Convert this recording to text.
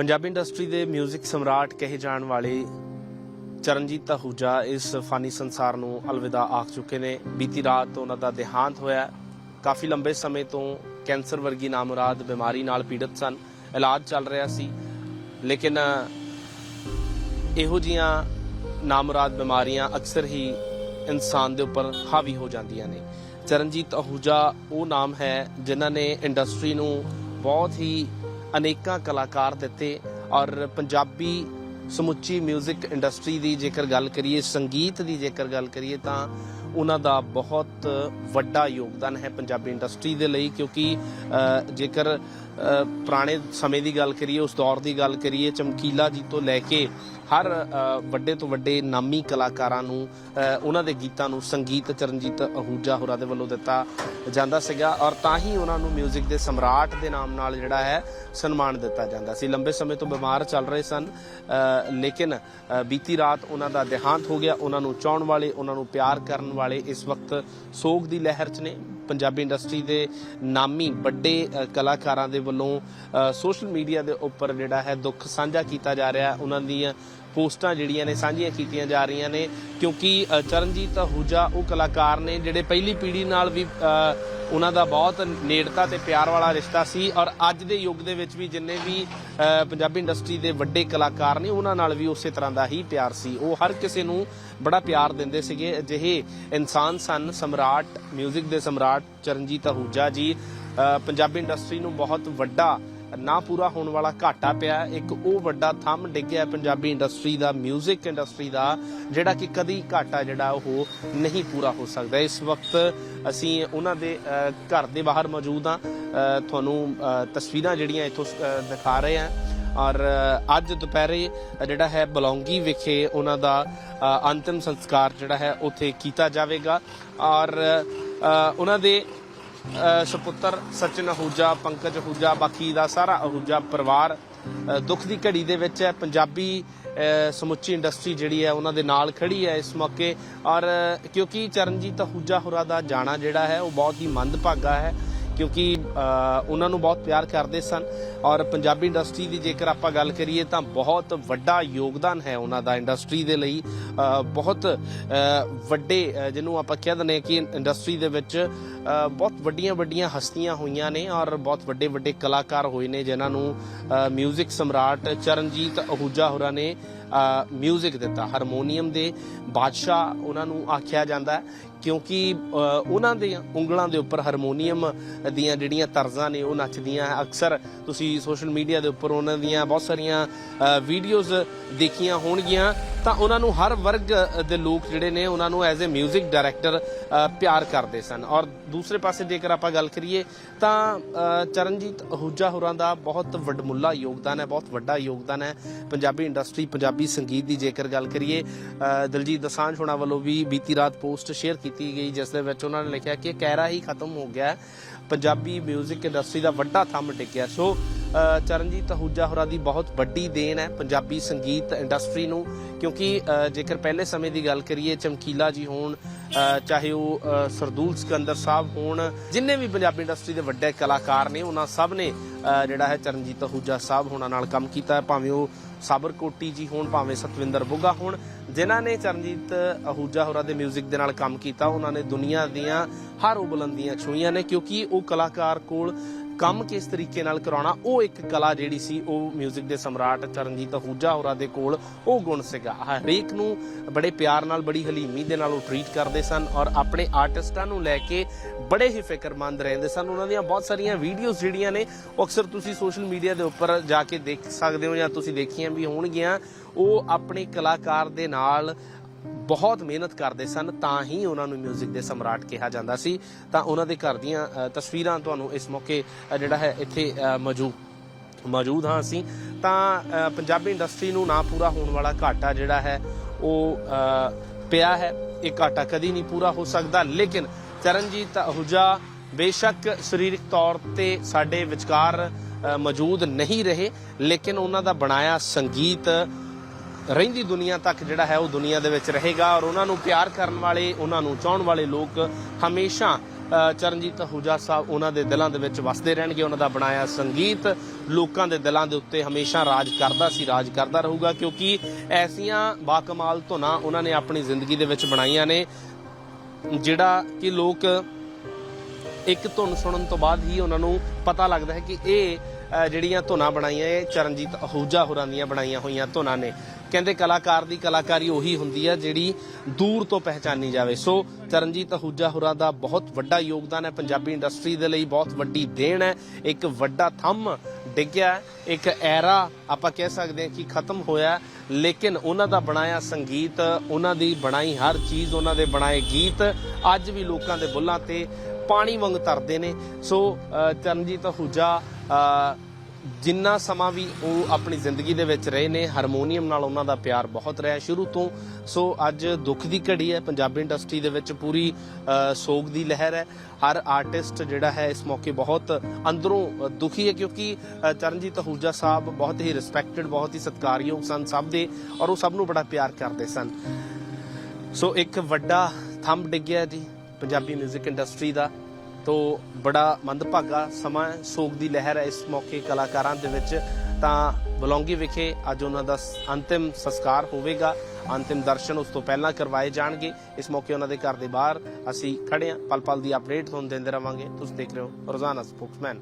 Punjabi industry ਦੇ 뮤직 ਸਮਰਾਟ ਕਹੇ ਜਾਣ ਵਾਲੇ ਚਰਨਜੀਤ ਆਹੂਜਾ ਇਸ ਫਾਨੀ ਸੰਸਾਰ ਨੂੰ ਅਲਵਿਦਾ ਆਖ ਚੁੱਕੇ ਨੇ। ਬੀਤੀ ਰਾਤ ਉਹਨਾਂ ਦਾ ਦੇਹਾਂਤ ਹੋਇਆ ਕਾਫੀ ਲੰਬੇ ਸਮੇਂ ਤੋਂ ਕੈਂਸਰ ਵਰਗੀ ਨਾਮੁਰਾਦ ਬਿਮਾਰੀ ਨਾਲ ਪੀੜਤ ਸਨ। ਇਲਾਜ ਚੱਲ ਰਿਹਾ ਸੀ। ਲੇਕਿਨ ਇਹੋ ਜੀਆਂ ਨਾਮੁਰਾਦ ਬਿਮਾਰੀਆਂ ਅਕਸਰ ਹੀ ਇਨਸਾਨ ਦੇ ਉੱਪਰ ਹਾਵੀ ਹੋ ਜਾਂਦੀਆਂ ਨੇ। ਚਰਨਜੀਤ ਆਹੂਜਾ ਉਹ ਨਾਮ ਹੈ ਜਿਨ੍ਹਾਂ ਨੇ ਇੰਡਸਟਰੀ ਨੂੰ ਬਹੁਤ ਹੀ ਅਨੇਕਾਂ ਕਲਾਕਾਰ ਦਿੱਤੇ ਔਰ ਪੰਜਾਬੀ ਸਮੁੱਚੀ 뮤직 ਇੰਡਸਟਰੀ ਦੀ ਜੇਕਰ ਗੱਲ ਕਰੀਏ, ਸੰਗੀਤ ਦੀ ਜੇਕਰ ਗੱਲ ਕਰੀਏ, ਤਾਂ ਉਹਨਾਂ ਦਾ ਬਹੁਤ ਵੱਡਾ ਯੋਗਦਾਨ ਹੈ ਪੰਜਾਬੀ ਇੰਡਸਟਰੀ ਦੇ ਲਈ, ਕਿਉਂਕਿ ਜੇਕਰ ਪੁਰਾਣੇ ਸਮੇਂ ਦੀ ਗੱਲ ਕਰੀਏ, ਉਸ ਦੌਰ ਦੀ ਗੱਲ ਕਰੀਏ, ਚਮਕੀਲਾ ਜੀ ਤੋਂ ਲੈ ਕੇ ਹਰ ਵੱਡੇ ਤੋਂ ਵੱਡੇ ਨਾਮੀ ਕਲਾਕਾਰਾਂ ਨੂੰ ਉਹਨਾਂ ਦੇ ਗੀਤਾਂ ਨੂੰ ਸੰਗੀਤ ਚਰਨਜੀਤ ਅਹੂਜਾ ਹੋਰਾਂ ਦੇ ਵੱਲੋਂ ਦਿੱਤਾ ਜਾਂਦਾ ਸੀਗਾ ਔਰ ਤਾਂ ਹੀ ਉਹਨਾਂ ਨੂੰ 뮤직 ਦੇ ਸਮਰਾਟ ਦੇ ਨਾਮ ਨਾਲ ਜਿਹੜਾ ਹੈ ਸਨਮਾਨ ਦਿੱਤਾ ਜਾਂਦਾ ਸੀ। ਲੰਬੇ ਸਮੇਂ ਤੋਂ ਬਿਮਾਰ ਚੱਲ ਰਹੇ ਸਨ ਲੇਕਿਨ ਬੀਤੀ ਰਾਤ ਉਹਨਾਂ ਦਾ ਦੇਹਾਂਤ ਹੋ ਗਿਆ, ਉਹਨਾਂ ਨੂੰ ਚਾਹਣ ਵਾਲੇ, ਉਹਨਾਂ ਨੂੰ ਪਿਆਰ ਕਰਨ ਵਾਲੇ ਇਸ ਵਕਤ ਸੋਗ ਦੀ ਲਹਿਰ 'ਚ ਨੇ। ਪੰਜਾਬੀ ਇੰਡਸਟਰੀ ਦੇ ਨਾਮੀ ਵੱਡੇ ਕਲਾਕਾਰਾਂ ਦੇ ਵੱਲੋਂ ਸੋਸ਼ਲ ਮੀਡੀਆ ਦੇ ਉੱਪਰ ਜਿਹੜਾ ਹੈ ਦੁੱਖ ਸਾਂਝਾ ਕੀਤਾ ਜਾ ਰਿਹਾ। ਉਹਨਾਂ ਦੀਆਂ ਪੋਸਟਾਂ ਜਿਹੜੀਆਂ ਨੇ, ਸਾਂਝੀਆਂ ਕੀਤੀਆਂ ਜਾ ਰਹੀਆਂ ਨੇ। ਕਿਉਂਕਿ ਚਰਨਜੀਤ ਆਹੂਜਾ ਉਹ ਕਲਾਕਾਰ ਨੇ ਜਿਹੜੇ ਪਹਿਲੀ ਪੀੜ੍ਹੀ ਨਾਲ ਵੀ ਉਹਨਾਂ ਦਾ ਬਹੁਤ ਨੇੜਤਾ ਤੇ ਪਿਆਰ ਵਾਲਾ ਰਿਸ਼ਤਾ ਸੀ। ਔਰ ਅੱਜ ਦੇ ਯੁੱਗ ਦੇ ਵਿੱਚ ਵੀ ਜਿੰਨੇ ਵੀ ਪੰਜਾਬੀ ਇੰਡਸਟਰੀ ਦੇ ਵੱਡੇ ਕਲਾਕਾਰ ਨੇ, ਉਹਨਾਂ ਨਾਲ ਵੀ ਉਸੇ ਤਰ੍ਹਾਂ ਦਾ ਹੀ ਪਿਆਰ ਸੀ। ਉਹ ਹਰ ਕਿਸੇ ਨੂੰ ਬੜਾ ਪਿਆਰ ਦਿੰਦੇ ਸੀਗੇ। ਅਜਿਹੇ ਇਨਸਾਨ ਸਨ ਸਮਰਾਟ 뮤직 ਦੇ ਸਮਰਾਟ ਚਰਨਜੀਤ ਆਹੂਜਾ ਜੀ। ਪੰਜਾਬੀ ਇੰਡਸਟਰੀ ਨੂੰ ਬਹੁਤ ਵੱਡਾ ਨਾ ਪੂਰਾ ਹੋਣ ਵਾਲਾ ਘਾਟਾ ਪਿਆ। ਇੱਕ ਉਹ ਵੱਡਾ ਥੰਮ ਡਿੱਗਿਆ ਪੰਜਾਬੀ ਇੰਡਸਟਰੀ ਦਾ 뮤직 ਇੰਡਸਟਰੀ ਦਾ ਜਿਹੜਾ ਕਿ ਕਦੀ ਘਾਟਾ ਜਿਹੜਾ ਉਹ ਨਹੀਂ ਪੂਰਾ ਹੋ ਸਕਦਾ। ਇਸ ਵਕਤ ਅਸੀਂ ਉਹਨਾਂ ਦੇ ਘਰ ਦੇ ਬਾਹਰ ਮੌਜੂਦ ਹਾਂ। ਤੁਹਾਨੂੰ ਤਸਵੀਰਾਂ ਜਿਹੜੀਆਂ ਇੱਥੋਂ ਅ, ਦਿਖਾ ਰਹੇ ਹਾਂ। ਔਰ ਅੱਜ ਦੁਪਹਿਰੇ ਜਿਹੜਾ ਹੈ ਬਲੌਂਗੀ ਵਿਖੇ ਉਹਨਾਂ ਦਾ ਅੰਤਿਮ ਸੰਸਕਾਰ ਜਿਹੜਾ ਹੈ ਉੱਥੇ ਕੀਤਾ ਜਾਵੇਗਾ। ਔਰ ਉਹਨਾਂ ਦੇ ਸੁਪੁੱਤਰ ਸਚਿਨ ਅਹੂਜਾ, ਪੰਕਜ ਅਹੂਜਾ, ਬਾਕੀ ਦਾ ਸਾਰਾ ਅਹੂਜਾ ਪਰਿਵਾਰ ਦੁੱਖ ਦੀ ਘੜੀ ਦੇ ਵਿੱਚ ਹੈ। ਪੰਜਾਬੀ ਸਮੁੱਚੀ ਇੰਡਸਟਰੀ ਜਿਹੜੀ ਹੈ ਉਹਨਾਂ ਦੇ ਨਾਲ ਖੜੀ ਹੈ ਇਸ ਮੌਕੇ। ਔਰ, ਕਿਉਂਕਿ ਚਰਨਜੀਤ ਅਹੂਜਾ ਹੋਰਾਂ ਦਾ ਜਾਣਾ ਜਿਹੜਾ ਹੈ, ਉਹ ਬਹੁਤ ਹੀ ਮੰਦਭਾਗਾ ਹੈ। ਕਿਉਂਕਿ ਉਹਨਾਂ ਨੂੰ ਬਹੁਤ ਪਿਆਰ ਕਰਦੇ ਸਨ ਔਰ ਪੰਜਾਬੀ ਇੰਡਸਟਰੀ ਦੀ ਜੇਕਰ ਆਪਾਂ ਗੱਲ ਕਰੀਏ ਤਾਂ ਬਹੁਤ ਵੱਡਾ ਯੋਗਦਾਨ ਹੈ ਉਹਨਾਂ ਦਾ ਇੰਡਸਟਰੀ ਦੇ ਲਈ। ਬਹੁਤ ਵੱਡੇ ਜਿਹਨੂੰ ਆਪਾਂ ਕਹਿ ਦਿੰਦੇ ਹਾਂ ਕਿ ਇੰਡਸਟਰੀ ਦੇ ਵਿੱਚ ਬਹੁਤ ਵੱਡੀਆਂ ਵੱਡੀਆਂ ਹਸਤੀਆਂ ਹੋਈਆਂ ਨੇ ਔਰ ਬਹੁਤ ਵੱਡੇ ਵੱਡੇ ਕਲਾਕਾਰ ਹੋਏ ਨੇ ਜਿਨ੍ਹਾਂ ਨੂੰ 뮤직 ਸਮਰਾਟ ਚਰਨਜੀਤ ਅਹੂਜਾ ਹੋਰਾਂ ਨੇ 뮤직 ਦਿੱਤਾ ਹਾਰਮੋਨੀਅਮ ਦੇ ਬਾਦਸ਼ਾਹ ਉਹਨਾਂ ਨੂੰ ਆਖਿਆ ਜਾਂਦਾ ਹੈ, ਕਿਉਂਕਿ ਉਹਨਾਂ ਦੇ ਉਂਗਲਾਂ ਦੇ ਉੱਪਰ ਹਾਰਮੋਨੀਅਮ ਦੀਆਂ ਜਿਹੜੀਆਂ ਤਰਜ਼ਾਂ ਨੇ, ਉਹ ਨੱਚਦੀਆਂ ਹੈ। ਅਕਸਰ ਤੁਸੀਂ ਸੋਸ਼ਲ ਮੀਡੀਆ ਦੇ ਉੱਪਰ ਉਹਨਾਂ ਦੀਆਂ ਬਹੁਤ ਸਾਰੀਆਂ ਵੀਡੀਓਜ਼ ਦੇਖੀਆਂ ਹੋਣਗੀਆਂ ਤਾਂ ਉਹਨਾਂ ਨੂੰ ਹਰ ਵਰਗ ਦੇ ਲੋਕ ਜਿਹੜੇ ਨੇ ਉਹਨਾਂ ਨੂੰ ਐਜ਼ ਅ 뮤직 ਡਾਇਰੈਕਟਰ ਪਿਆਰ ਕਰਦੇ ਸਨ ਔਰ ਦੂਸਰੇ ਪਾਸੇ ਜੇਕਰ ਆਪਾਂ ਗੱਲ ਕਰੀਏ ਤਾਂ ਅ, ਚਰਨਜੀਤ ਅਹੂਜਾ ਹੋਰਾਂ ਦਾ ਬਹੁਤ ਵੱਡਮੁੱਲਾ ਯੋਗਦਾਨ ਹੈ ਬਹੁਤ ਵੱਡਾ ਯੋਗਦਾਨ ਹੈ ਪੰਜਾਬੀ ਇੰਡਸਟਰੀ ਪੰਜਾਬੀ ਸੰਗੀਤ ਦੀ ਜੇਕਰ ਗੱਲ ਕਰੀਏ ਅ, ਦਲਜੀਤ ਦਸਾਂਝ ਹੋਣਾ ਵੱਲੋਂ ਵੀ ਬੀਤੀ ਰਾਤ ਪੋਸਟ ਸ਼ੇਅਰ ਕੀਤੀ ਗਈ ਜਿਸ ਦੇ ਵਿੱਚ ਉਹਨਾਂ ਨੇ ਲਿਖਿਆ ਕਿ ਕਹਿਰਾ ਹੀ ਖਤਮ ਹੋ ਗਿਆ ਹੈ। ਪੰਜਾਬੀ 뮤직 ਇੰਡਸਟਰੀ ਦਾ ਵੱਡਾ ਥੰਮ ਟਿਕਿਆ ਸੋ ਅ, ਚਰਨਜੀਤ ਅਹੂਜਾ ਹੋਰਾਂ ਦੀ ਬਹੁਤ ਵੱਡੀ ਦੇਣ ਹੈ ਪੰਜਾਬੀ ਸੰਗੀਤ ਇੰਡਸਟਰੀ ਨੂੰ, ਕਿਉਂਕਿ ਜੇਕਰ ਪਹਿਲੇ ਸਮੇਂ ਦੀ ਗੱਲ ਕਰੀਏ, ਚਮਕੀਲਾ ਜੀ ਹੋਣ ਚਾਹੇ ਉਹ ਸਰਦੂਲ ਸਿਕੰਦਰ ਸਾਹਿਬ ਹੋਣ, ਜਿੰਨੇ ਵੀ ਪੰਜਾਬੀ ਇੰਡਸਟਰੀ ਦੇ ਵੱਡੇ ਕਲਾਕਾਰ ਨੇ, ਉਹਨਾਂ ਸਭ ਨੇ ਜਿਹੜਾ ਹੈ ਚਰਨਜੀਤ ਅਹੂਜਾ ਸਾਹਿਬ ਹੋਣਾ ਨਾਲ ਕੰਮ ਕੀਤਾ ਹੈ, ਭਾਵੇਂ ਉਹ ਸਾਬਰ ਕੋਟੀ ਜੀ ਹੋਣ, ਭਾਵੇਂ ਸਤਵਿੰਦਰ ਬੁੱਗਾ ਹੋਣ, ਜਿਨ੍ਹਾਂ ਨੇ ਚਰਨਜੀਤ ਅਹੂਜਾ ਹੋਰਾਂ ਦੇ 뮤직 ਦੇ ਨਾਲ ਕੰਮ ਕੀਤਾ, ਉਹਨਾਂ ਨੇ ਦੁਨੀਆ ਦੀਆਂ ਹਰ ਉਹ ਬੁਲੰਦੀਆਂ ਛੂਈਆਂ ਨੇ, ਕਿਉਂਕਿ ਉਹ ਕਲਾਕਾਰ ਕੋਲ ਕੰਮ ਕਿਸ ਤਰੀਕੇ ਨਾਲ ਕਰਾਉਣਾ, ਉਹ ਇੱਕ ਕਲਾ ਜਿਹੜੀ ਸੀ, ਉਹ 뮤직 ਦੇ ਸਮਰਾਟ ਚਰਨਜੀਤ ਅਹੂਜਾ ਹੋਰਾਂ ਦੇ ਕੋਲ, ਉਹ ਗੁਣ ਸੀਗਾ। ਹਰੇਕ ਨੂੰ ਬੜੇ ਪਿਆਰ ਨਾਲ, ਬੜੀ ਹਲੀਮੀ ਦੇ ਨਾਲ ਉਹ ਟਰੀਟ ਕਰਦੇ ਸਨ ਔਰ ਆਪਣੇ ਆਰਟਿਸਟਾਂ ਨੂੰ ਲੈ ਕੇ ਬੜੇ ਹੀ ਫਿਕਰਮੰਦ ਰਹਿੰਦੇ ਸਨ। ਉਹਨਾਂ ਦੀਆਂ ਬਹੁਤ ਸਾਰੀਆਂ ਵੀਡੀਓਜ਼ ਜਿਹੜੀਆਂ ਨੇ, ਉਹ ਅਕਸਰ ਤੁਸੀਂ ਸੋਸ਼ਲ ਮੀਡੀਆ ਦੇ ਉੱਪਰ ਜਾ ਕੇ ਦੇਖ ਸਕਦੇ ਹੋ ਜਾਂ ਤੁਸੀਂ ਦੇਖੀਆਂ ਵੀ ਹੋਣਗੀਆਂ। ਉਹ ਆਪਣੇ ਕਲਾਕਾਰ ਦੇ ਨਾਲ ਬਹੁਤ ਮਿਹਨਤ ਕਰਦੇ ਸਨ ਤਾਂ ਹੀ ਉਹਨਾਂ ਨੂੰ 뮤직 ਦੇ ਸਮਰਾਟ ਕਿਹਾ ਜਾਂਦਾ ਸੀ। ਤਾਂ ਉਹਨਾਂ ਦੇ ਘਰ ਦੀਆਂ ਤਸਵੀਰਾਂ ਤੁਹਾਨੂੰ ਇਸ ਮੌਕੇ ਜਿਹੜਾ ਹੈ ਇੱਥੇ ਅ, ਮੌਜੂਦ ਮੌਜੂਦ ਹਾਂ ਅਸੀਂ। ਤਾਂ ਪੰਜਾਬੀ ਇੰਡਸਟਰੀ ਨੂੰ ਨਾ ਪੂਰਾ ਹੋਣ ਵਾਲਾ ਘਾਟਾ ਜਿਹੜਾ ਹੈ ਉਹ ਪਿਆ ਹੈ। ਇਹ ਘਾਟਾ ਕਦੀ ਨਹੀਂ ਪੂਰਾ ਹੋ ਸਕਦਾ ਲੇਕਿਨ ਚਰਨਜੀਤ ਅਹੂਜਾ ਬੇਸ਼ੱਕ ਸਰੀਰਕ ਤੌਰ ਤੇ ਸਾਡੇ ਵਿਚਕਾਰ ਮੌਜੂਦ ਨਹੀਂ ਰਹੇ ਲੇਕਿਨ ਉਹਨਾਂ ਦਾ ਬਣਾਇਆ ਸੰਗੀਤ ਰਹਿੰਦੀ ਦੁਨੀਆ ਤੱਕ ਜਿਹੜਾ ਹੈ ਉਹ ਦੁਨੀਆ ਦੇ ਵਿੱਚ ਰਹੇਗਾ ਔਰ ਉਹਨਾਂ ਨੂੰ ਪਿਆਰ ਕਰਨ ਵਾਲੇ, ਉਹਨਾਂ ਨੂੰ ਚਾਹਣ ਵਾਲੇ ਲੋਕ ਹਮੇਸ਼ਾ ਚਰਨਜੀਤ ਅਹੂਜਾ ਸਾਹਿਬ ਉਹਨਾਂ ਦੇ ਦਿਲਾਂ ਦੇ ਵਿੱਚ ਵਸਦੇ ਰਹਿਣਗੇ। ਉਹਨਾਂ ਦਾ ਬਣਾਇਆ ਸੰਗੀਤ ਲੋਕਾਂ ਦੇ ਦਿਲਾਂ ਦੇ ਉੱਤੇ ਹਮੇਸ਼ਾ ਰਾਜ ਕਰਦਾ ਸੀ, ਰਾਜ ਕਰਦਾ ਰਹੂਗਾ ਕਿਉਂਕਿ ਐਸੀਆਂ ਬਾਕਮਾਲ ਧੁਨਾਂ ਉਹਨਾਂ ਨੇ ਆਪਣੀ ਜ਼ਿੰਦਗੀ ਦੇ ਵਿੱਚ ਬਣਾਈਆਂ ਨੇ, ਜਿਹੜਾ ਕਿ ਲੋਕ ਇੱਕ ਧੁਨ ਸੁਣਨ ਤੋਂ ਬਾਅਦ ਹੀ ਉਹਨਾਂ ਨੂੰ ਪਤਾ ਲੱਗਦਾ ਹੈ ਕਿ ਇਹ ਜਿਹੜੀਆਂ ਧੁਨਾਂ ਬਣਾਈਆਂ, ਇਹ ਚਰਨਜੀਤ ਅਹੂਜਾ ਹੋਰਾਂ ਦੀਆਂ ਬਣਾਈਆਂ ਹੋਈਆਂ ਧੁਨਾਂ ਨੇ। ਕਹਿੰਦੇ ਕਲਾਕਾਰ ਦੀ ਕਲਾਕਾਰੀ ਉਹੀ ਹੁੰਦੀ ਹੈ ਜਿਹੜੀ ਦੂਰ ਤੋਂ ਪਹਿਚਾਨੀ ਜਾਵੇ। ਸੋ ਚਰਨਜੀਤ ਅਹੂਜਾ ਹੋਰਾਂ ਦਾ ਬਹੁਤ ਵੱਡਾ ਯੋਗਦਾਨ ਹੈ। ਪੰਜਾਬੀ ਇੰਡਸਟਰੀ ਦੇ ਲਈ ਬਹੁਤ ਵੱਡੀ ਦੇਣ ਹੈ। ਇੱਕ ਵੱਡਾ ਥੰਮ ਡਿੱਗਿਆ ਇੱਕ ਐਰਾ ਆਪਾਂ ਕਹਿ ਸਕਦੇ ਹਾਂ ਕਿ ਖਤਮ ਹੋਇਆ ਲੇਕਿਨ ਉਹਨਾਂ ਦਾ ਬਣਾਇਆ ਸੰਗੀਤ, ਉਹਨਾਂ ਦੀ ਬਣਾਈ ਹਰ ਚੀਜ਼, ਉਹਨਾਂ ਦੇ ਬਣਾਏ ਗੀਤ ਅੱਜ ਵੀ ਲੋਕਾਂ ਦੇ ਬੁੱਲਾਂ ਤੇ ਪਾਣੀ ਵਾਂਗ ਤਰਦੇ ਨੇ। ਸੋ ਚਰਨਜੀਤ ਅਹੂਜਾ ਜਿੰਨਾ ਸਮਾਂ ਵੀ ਉਹ ਆਪਣੀ ਜ਼ਿੰਦਗੀ ਦੇ ਵਿੱਚ ਰਹੇ ਨੇ, ਹਾਰਮੋਨੀਅਮ ਨਾਲ ਉਹਨਾਂ ਦਾ ਪਿਆਰ ਬਹੁਤ ਰਿਹਾ ਸ਼ੁਰੂ ਤੋਂ। ਸੋ ਅੱਜ ਦੁੱਖ ਦੀ ਘੜੀ ਹੈ, ਪੰਜਾਬੀ ਇੰਡਸਟਰੀ ਦੇ ਵਿੱਚ ਪੂਰੀ ਸੋਗ ਦੀ ਲਹਿਰ ਹੈ। ਹਰ ਆਰਟਿਸਟ ਜਿਹੜਾ ਹੈ, ਇਸ ਮੌਕੇ ਬਹੁਤ ਅੰਦਰੋਂ ਦੁਖੀ ਹੈ ਕਿਉਂਕਿ ਚਰਨਜੀਤ ਅਹੂਜਾ ਸਾਹਿਬ ਬਹੁਤ ਹੀ ਰਿਸਪੈਕਟਡ ਬਹੁਤ ਹੀ ਸਤਿਕਾਰਯੋਗ ਸਨ ਸਭ ਦੇ ਔਰ ਉਹ ਸਭ ਨੂੰ ਬੜਾ ਪਿਆਰ ਕਰਦੇ ਸਨ। ਸੋ ਇੱਕ ਵੱਡਾ ਥੰਮ ਡਿੱਗਿਆ ਜੀ, ਪੰਜਾਬੀ 뮤직 ਇੰਡਸਟਰੀ ਦਾ। ਤੋ ਬੜਾ ਮੰਦਭਾਗਾ ਸਮਾਂ ਸੋਗ ਦੀ ਲਹਿਰ ਹੈ ਇਸ ਮੌਕੇ ਕਲਾਕਾਰਾਂ ਦੇ ਵਿੱਚ। ਤਾਂ ਬਲੌਂਗੀ ਵਿਖੇ ਅੱਜ ਉਹਨਾਂ ਦਾ ਅੰਤਿਮ ਸੰਸਕਾਰ ਹੋਵੇਗਾ। ਅੰਤਿਮ ਦਰਸ਼ਨ ਉਸ ਤੋਂ ਪਹਿਲਾਂ ਕਰਵਾਏ ਜਾਣਗੇ। ਇਸ ਮੌਕੇ ਉਹਨਾਂ ਦੇ ਘਰ ਦੇ ਬਾਹਰ ਅਸੀਂ ਖੜੇ ਹਾਂ। ਪਲ ਪਲ ਦੀ ਅਪਡੇਟ ਤੁਹਾਨੂੰ ਦਿੰਦੇ ਰਵਾਂਗੇ। ਤੁਸੀਂ ਦੇਖ ਰਹੇ ਹੋ ਰੋਜ਼ਾਨਾ ਸਪੋਕਸਮੈਨ।